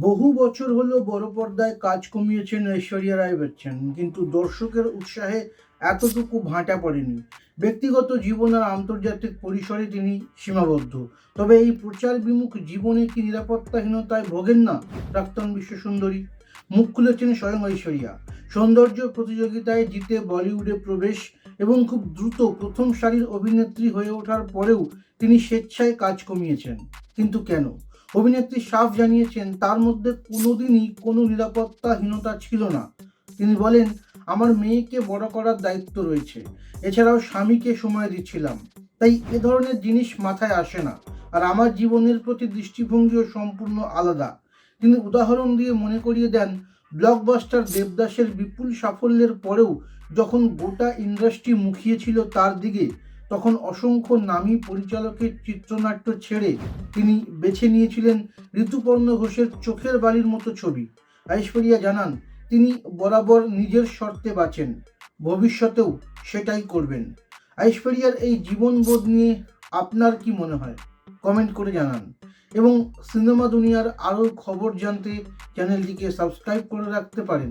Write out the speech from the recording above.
বহু বছর হলো বড় পর্দায় কাজ কমিয়েছেন ঐশ্বরিয়া রায় বচ্চন, কিন্তু দর্শকের উৎসাহে এতটুকু ভাঁটা পড়েনি। ব্যক্তিগত জীবন আর আন্তর্জাতিক পরিসরে তিনি সীমাবদ্ধ। তবে এই প্রচার বিমুখ জীবনে কি নিরাপত্তাহীনতায় ভোগেন না প্রাক্তন বিশ্বসুন্দরী? মুখ খুলেছেন স্বয়ং ঐশ্বরিয়া। সৌন্দর্য প্রতিযোগিতায় জিতে বলিউডে প্রবেশ এবং খুব দ্রুত প্রথম সারির অভিনেত্রী হয়ে ওঠার পরেও তিনি স্বেচ্ছায় কাজ কমিয়েছেন। কিন্তু কেন? অভিনেত্রী সাফ জানিয়েছেন, তার মধ্যে কোনোদিনই কোনো নিরাপত্তাহীনতা ছিল না। তিনি বলেন, আমার মেয়েকে বড় করার দায়িত্ব রয়েছে। এছাড়াও স্বামীকে সময় দিচ্ছিলাম। তাই এ ধরনের জিনিস মাথায় আসে না। আর আমার জীবনের প্রতি দৃষ্টিভঙ্গিও সম্পূর্ণ আলাদা। তিনি উদাহরণ দিয়ে মনে করিয়ে দেন ব্লকবাস্টার দেবদাসের বিপুল সাফল্যের পরেও যখন গোটা ইন্ডাস্ট্রি মুখিয়েছিল তার দিকে তখন অসংখ্য নামী পরিচালকের চিত্রনাট্য ছেড়ে তিনি বেছে নিয়েছিলেন ঋতুপর্ণ ঘোষের চোখের বালির মতো ছবি। ঐশ্বরিয়া জানান, তিনি বরাবর নিজের শর্তে বাঁচেন, ভবিষ্যতেও সেটাই করবেন। ঐশ্বরিয়ার এই জীবনবোধ নিয়ে আপনার কি মনে হয়? কমেন্ট করে জানান। এবং সিনেমা দুনিয়ার আরও খবর জানতে চ্যানেলটিকে সাবস্ক্রাইব করে রাখতে পারেন।